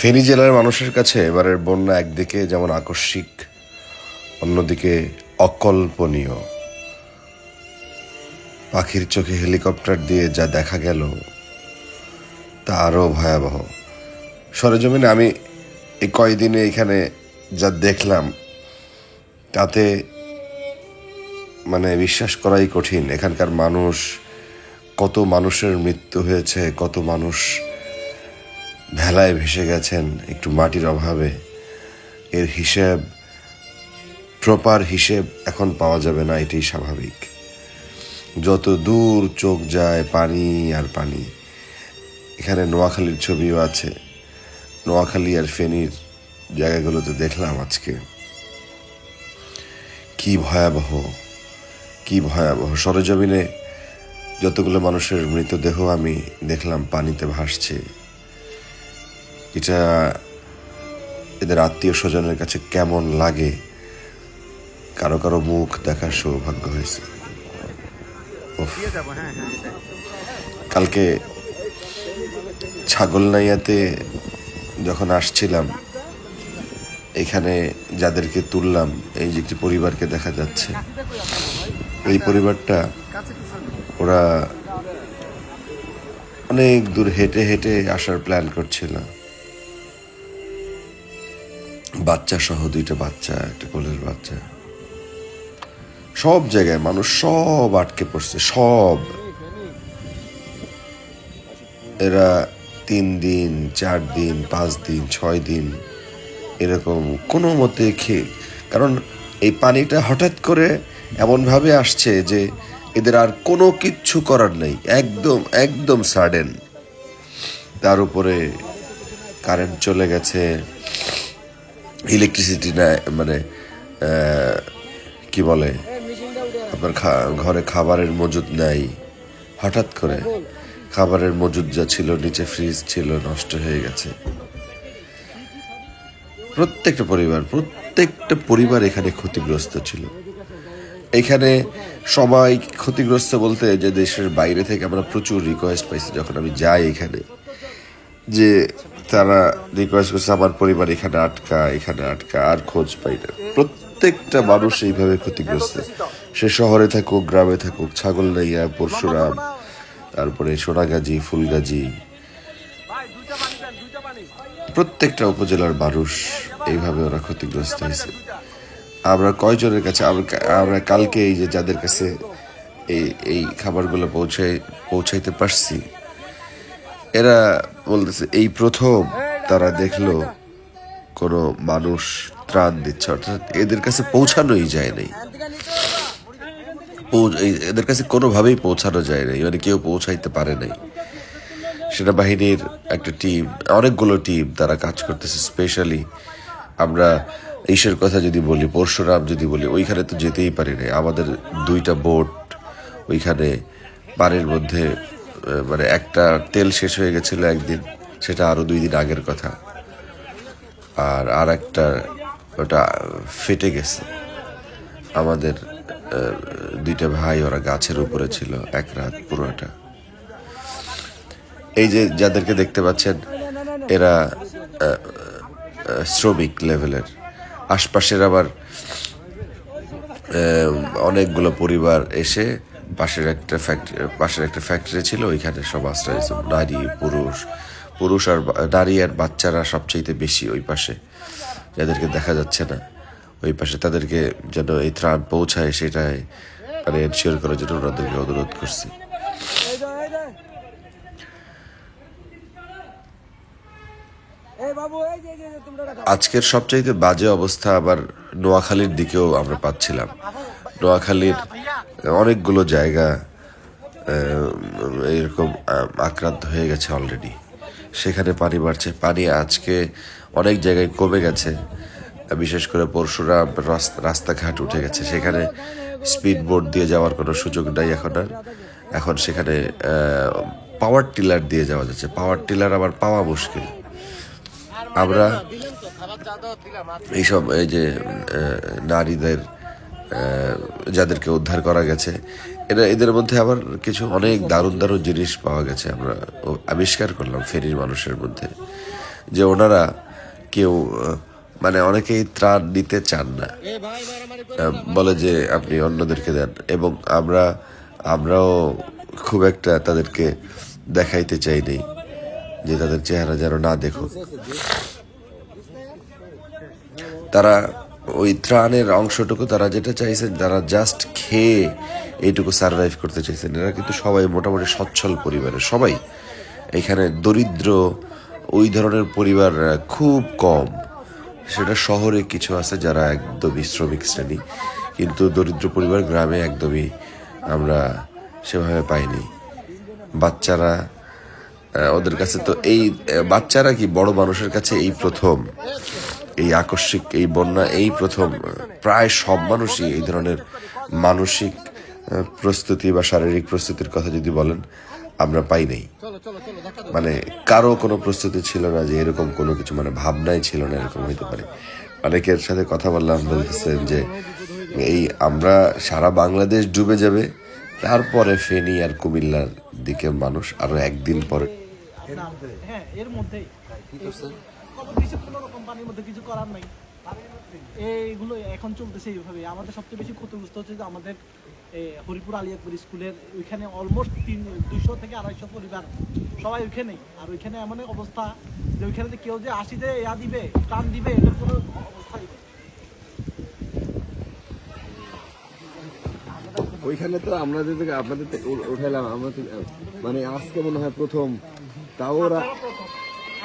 ফেনী জেলার মানুষের কাছে এবারের বন্যা একদিকে যেমন আকস্মিক, অন্যদিকে অকল্পনীয়। পাখির চোখে হেলিকপ্টার দিয়ে যা দেখা গেল, তা আরও ভয়াবহ। সরেজমিনে আমি এই কয়দিনে এখানে যা দেখলাম, তাতে মানে বিশ্বাস করাই কঠিন। এখানকার মানুষ, কত মানুষের মৃত্যু হয়েছে, কত মানুষ ভেলায় ভেসে গেছেন একটু মাটির অভাবে। এর হিসেব, প্রপার হিসেব এখন পাওয়া যাবে না, এটাই স্বাভাবিক। যত দূর চোখ যায় পানি আর পানি। এখানে নোয়াখালীর ছবিও আছে। নোয়াখালী আর ফেনীর জায়গাগুলোতে দেখলাম আজকে। কি ভয়াবহ কি ভয়াবহ। সরজমিনে যতগুলো মানুষের মৃতদেহ আমি দেখলাম, পানিতে ভাসছে। এটা এদের আত্মীয় স্বজনের কাছে কেমন লাগে? কারও কারও মুখ দেখার সৌভাগ্য হয়েছে। কালকে ছাগলনাইয়াতে যখন আসছিলাম, এখানে যাদেরকে তুললাম, এই যে একটি পরিবারকে দেখা যাচ্ছে, এই পরিবারটা ওরা অনেক দূর হেঁটে হেঁটে আসার প্ল্যান করছিল। বাচ্চা সহ দুইটা বাচ্চা, একটা কোলের বাচ্চা। সব জায়গায় মানুষ সব আটকে পড়ছে, সব। এরা তিন দিন, চার দিন, পাঁচ দিন, ছয় দিন এরকম কোনো মতে খেয়ে, কারণ এই পানিটা হঠাৎ করে এমনভাবে আসছে যে এদের আর কোনো কিচ্ছু করার নেই, একদম একদম সাডেন তার উপরে কারেন্ট চলে গেছে। ইলেকট্রিসিটি না মানে কি বলে? আপনার ঘরে খাবারের মজুদ নাই। হঠাৎ করে খাবারের মজুদ যা ছিল নিচে ফ্রিজ ছিল, নষ্ট হয়ে গেছে। প্রত্যেকটা পরিবার প্রত্যেকটা পরিবার এখানে ক্ষতিগ্রস্ত ছিল। এখানে সবাই ক্ষতিগ্রস্ত বলতে যে দেশের বাইরে থেকে আমরা প্রচুর রিকোয়েস্ট পাইছি, যখন আমি যাই এখানে। যে তারা রিকোয়েস্ট করছে, আমার পরিবার এখানে আটকা এখানে আটকা, আর খোঁজ পাই না। প্রত্যেকটা মানুষ এইভাবে ক্ষতিগ্রস্ত। সে শহরে থাকুক, গ্রামে থাকুক, ছাগল ছাগলনাইয়া পরশুরাম, তারপরে সোনাগাজী, ফুলগাজী, প্রত্যেকটা উপজেলার মানুষ এইভাবে ওরা ক্ষতিগ্রস্ত হয়েছে। আমরা কয়জনের কাছে, আমরা- আমরা কালকে এই যে যাদের কাছে এই এই খাবারগুলো পৌঁছাই পৌঁছাইতে পারছি এরা বলতেছে, এই প্রথম তারা দেখল কোনো মানুষ ত্রাণ দিচ্ছে। অর্থাৎ এদের কাছে পৌঁছানোই যায় নাই। এদের কাছে কোনোভাবেই পৌঁছানো যায় নাই। মানে কেউ পৌঁছাইতে পারে নাই। সেনাবাহিনীর একটা টিম, অনেকগুলো টিম তারা কাজ করতেছে। স্পেশালি আমরা ইসের কথা যদি বলি, পরশুরাম যদি বলি, ওইখানে তো যেতেই পারি না আমাদের দুইটা বোট ওইখানে পানির মধ্যে মানে একটা তেল শেষ হয়ে গেছিল একদিন, সেটা আরও দুই দিন আগের কথা। আর আর একটা ওটা ফেটে গেছে। আমাদের দুইটা ভাই ওরা গাছের উপরে ছিল, এক রাত পুরোটা। এই যে যাদেরকে দেখতে পাচ্ছেন, এরা শ্রমিক লেভেলের। আশপাশের আবার অনেকগুলো পরিবার এসে পাশের একটা ফ্যাক্টরি পাশের একটা ফ্যাক্টরি ছিল, ওইখানে সব আশ্রয়। নারী, পুরুষ পুরুষ আর নারী আর বাচ্চারা সবচেয়ে বেশি ওই পাশে। যাদেরকে দেখা যাচ্ছে না, ওই পাশে তাদেরকে যেন এই ত্রাণ পৌঁছায় সেটাই মানে এনশিওর করার জন্য ওনাদেরকে অনুরোধ করছি। আজকের সবচাইতে বাজে অবস্থা আবার নোয়াখালীর দিকেও আমরা পাচ্ছিলাম। নোয়াখালীর অনেকগুলো জায়গা এরকম আক্রান্ত হয়ে গেছে অলরেডি সেখানে পানি বাড়ছে। পানি আজকে অনেক জায়গায় কমে গেছে। বিশেষ করে পরশুরাম রাস্তা রাস্তাঘাট উঠে গেছে। সেখানে স্পিড বোট দিয়ে যাওয়ার কোনো সুযোগ নাই এখন আর। এখন সেখানে পাওয়ার টিলার দিয়ে যাওয়া যাচ্ছে। পাওয়ার টিলার আবার পাওয়া মুশকিল। আমরা এইসব এই যে নারীদের যাদেরকে উদ্ধার করা গেছে। এরা এদের মধ্যে আবার কিছু অনেক দারুণ দারুণ জিনিস পাওয়া গেছে আমরা আবিষ্কার করলাম ফেরির মানুষের মধ্যে। যে ওনারা কেউ মানে অনেকেই ত্রাণ নিতে চান না। বলে যে আপনি অন্যদেরকে দেন এবং আমরা, আমরাও খুব একটা তাদেরকে দেখাইতে চাইনি যে তাদের চেহারা যেন না দেখুক। তারা ওই ত্রাণের অংশটুকু তারা যেটা চাইছেন তারা জাস্ট খেয়ে এইটুকু সার্ভাইভ করতে চাইছেন। এরা কিন্তু সবাই মোটামুটি সচ্ছল পরিবারের সবাই। এখানে দরিদ্র, ওই ধরনের পরিবার খুব কম। সেটা শহরে কিছু আছে যারা একদমই শ্রমিক শ্রেণি। কিন্তু দরিদ্র পরিবার গ্রামে একদমই আমরা সেভাবে পাইনি। বাচ্চারা ওদের কাছে তো এই, বাচ্চারা কি বড় মানুষের কাছে এই প্রথম? এই আকস্মিক, এই বন্যা, এই প্রথম প্রায় সব মানুষই এই ধরনের মানসিক প্রস্তুতি বা শারীরিক প্রস্তুতির কথা যদি বলেন, আমরা পাই নাই। মানে কারও কোনো প্রস্তুতি ছিল না যে এরকম কোনো কিছু মানে ভাবনাই ছিল না এরকম হইতে পারে। অনেকের সাথে কথা বললাম, বলতেছেন যে এই আমরা সারা বাংলাদেশ ডুবে যাবে, তারপরে ফেনী আর কুমিল্লার দিকে মানুষ আরও একদিন পরে হ্যাঁ এর মধ্যেই। কত কিছু কোনো রকম মধ্যে কিছু করার নাই। এইগুলো এখন চলতেছে এইভাবে আমাদের সবচেয়ে বেশি ক্ষতিগ্রস্ত হচ্ছে যে আমাদের হরিপুর আলিয়াপুর স্কুলের ওইখানে অলমোস্ট তিন দুইশো থেকে আড়াইশো পরিবার সবাই ওইখানেই। আর ওইখানে এমন অবস্থা যে ওইখানে যে কেউ যে আসি যে ইয়া দিবে প্রাণ দিবে এটার কোনো অবস্থাই নেই। ওইখানে তো আমরা যে আপনাদের উঠাইলাম আমরা মানে আজকে মনে হয় প্রথম। তাও ওরা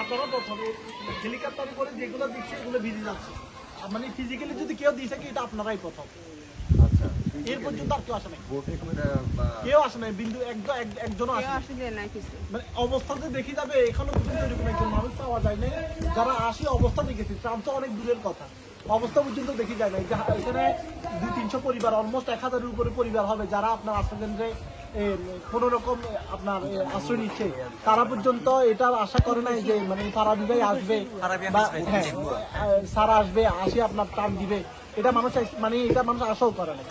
আপনারা প্রথম হেলিকপ্টার করে যেগুলো দিচ্ছে এগুলো ভিজে যাচ্ছে। মানে ফিজিক্যালি যদি কেউ দিয়ে থাকে এটা আপনারাই প্রথম। আচ্ছা এর পর্যন্ত আর কেউ আসে নাই। বোটে করে বা কেউ আসে নাই বিন্দু একজন একজনও আসে নাই। আসলে না কিছু। মানে অবস্থাতে দেখি যাবে এখনও পর্যন্ত এরকম একজন মানুষ পাওয়া যায় না যারা আসি অবস্থা দেখেছি ত্রাণ তো অনেক দূরের কথা। অবস্থা পর্যন্ত দেখি যায় না এখানে দুই তিনশো পরিবার অলমোস্ট এক হাজারের উপরে পরিবার হবে যারা আপনার আশ্রয় কেন্দ্রে কোন রকম আপনার আশ্রয় নিচ্ছে। তারা পর্যন্ত এটার আশা করে নাই যে মানে সারা বিবাহ আসবে বা হ্যাঁ সারা আসবে আসে আপনার টান দিবে। এটা মানুষ মানে এটা মানুষ আশাও করে না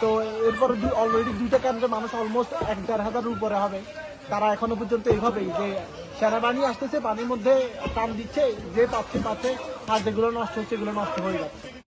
তো এরপর অলরেডি দুইটা কেন্দ্রে মানুষ অলমোস্ট এক দেড় হাজারের উপরে হবে। তারা এখনও পর্যন্ত এইভাবেই যে সেনাবাহিনী আসতেছে পানির মধ্যে টান দিচ্ছে যে পাচ্ছে পাচ্ছে আর যেগুলো নষ্ট হচ্ছে এগুলো নষ্ট হয়ে যাচ্ছে।